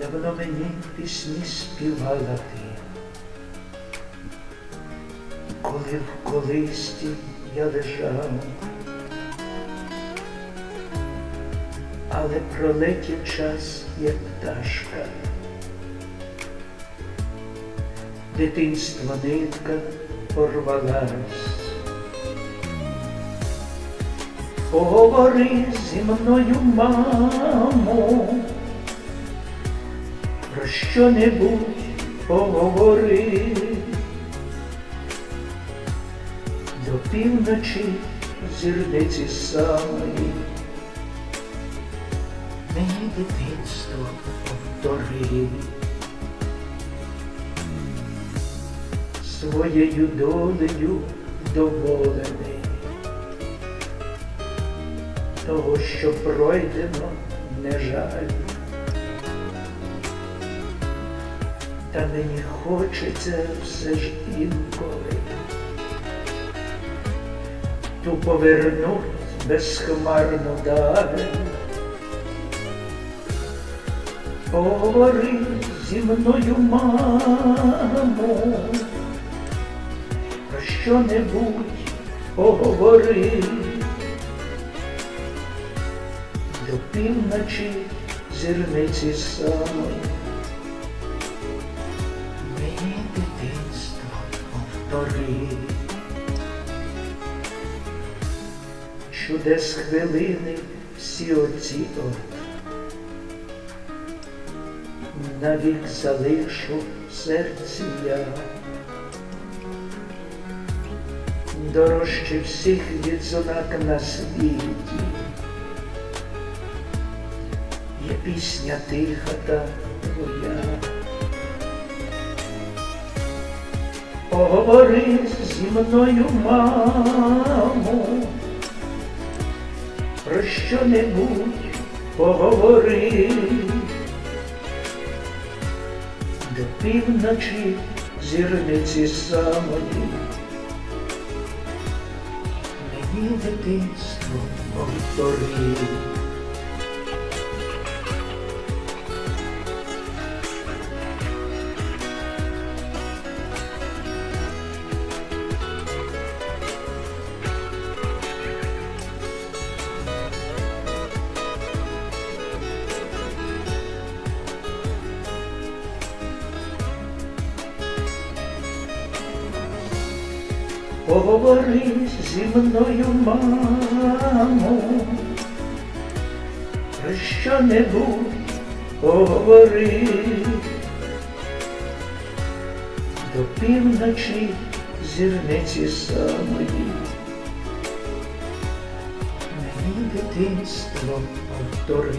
давно мені пісні співала ти. Коли в колисті я лежав, але пролетів час, як пташка. Дитинство нитка порвалась. Поговори зі мною, мамо, про що-небудь поговори. До півночі зірниці самої. Мені дитинство повтори. Своєю долею доволений. Того, що пройдено, не жаль. Та мені хочеться все ж інколи ту повернуть безхмарну даль. Поговори зі мною, мамо, про що-небудь поговори. До півночі зірниці самої. Повтори. Чудес хвилини всі оці от. Навік залишу серці я. Дорожче всіх відзнак на світі. Є пісня тиха та твоя. Поговори зі мною, мамо, про що-небудь поговори. До півночі зірниці самої. Мені дитинство повтори. Поговори зі мною, мамо, про що-небудь поговори. До півночі зірниці самої. Мені дитинство повтори.